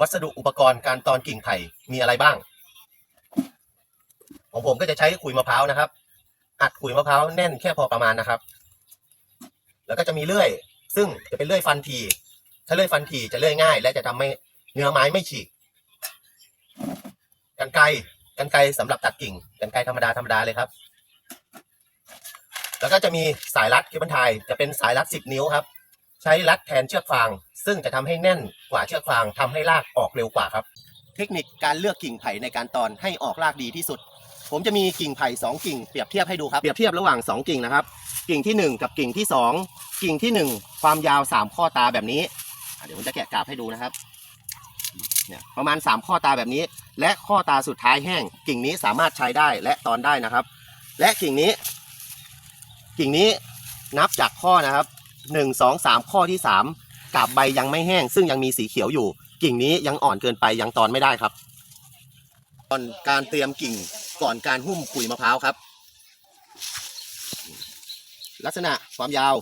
วัสดุอุปกรณ์การตอนกิ่งไผ่มีอะไรบ้าง ของผมก็จะใช้ขุยมะพร้าวนะครับ อัดขุยมะพร้าวแน่นแค่พอประมาณนะครับ แล้วก็จะมีเลื่อย ซึ่งจะเป็นเลื่อยฟันที ถ้าเลื่อยฟันทีจะเลื่อยง่าย และจะทำให้เนื้อไม้ไม่ฉีกกันไกรกันไกรสำหรับตัดกิ่งกันไกรธรรมดาธรรมดาเลยครับ แล้วก็จะมีสายรัดเคิบันไทยจะเป็นสายรัด10นิ้วครับ ใช้รัดแทนเชือกฟาง ซึ่งจะทำให้แน่นกว่าเชือกฟางทำให้รากออกเร็วกว่าครับ เทคนิคการเลือกกิ่งไผ่ในการตอนให้ออกรากดีที่สุด ผมจะมีกิ่งไผ่สองกิ่งเปรียบเทียบให้ดูครับเปรียบเทียบระหว่างสองกิ่งนะครับ กิ่งที่หนึ่งกับกิ่งที่สองกิ่งที่หนึ่งความยาวสามข้อตาแบบนี้เดี๋ยวผมจะแกะกราบให้ดูนะครับเนี่ยประมาณสามข้อตาแบบนี้ และข้อตาสุดท้ายแห้ง กิ่งนี้สามารถใช้ได้และตอนได้นะครับ และกิ่งนี้ กิ่งนี้นับจากข้อนะครับ หนึ่งสองสามข้อที่สามกาบใบยังไม่แห้ง ซึ่งยังมีสีเขียวอยู่ กิ่งนี้ยังอ่อนเกินไปยังตอนไม่ได้ครับตอนการเตรียมกิ่งก่อนการหุ้มขุยมะพร้าวครับ ลักษณะความยาว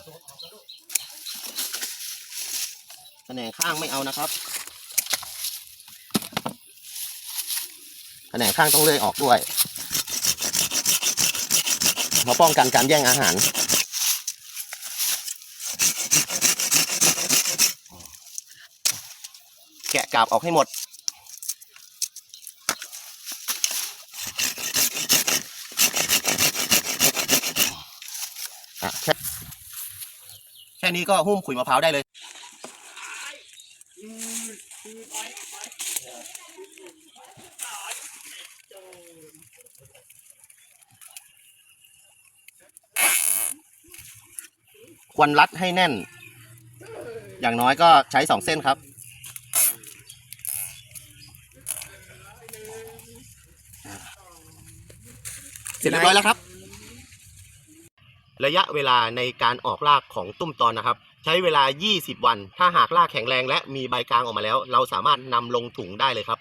แขนงข้างไม่เอานะครับแขนงข้างต้องเลื่อยออกด้วยมาป้องกันการแย่งอาหาร แกะกาบออกให้หมดแคแค่นี้ก็หุ้มขุยมะพร้าวได้เลย ควรรัดให้แน่น อย่างน้อยก็ใช้สองเส้นครับ เสร็จเรียบร้อยแล้วครับ ระยะเวลาในการออกรากของตุ้มตอนนะครับ ใช้เวลา 20 วัน ถ้าหากรากแข็งแรงและมีใบกลางออกมาแล้ว เราสามารถนำลงถุงได้เลยครับ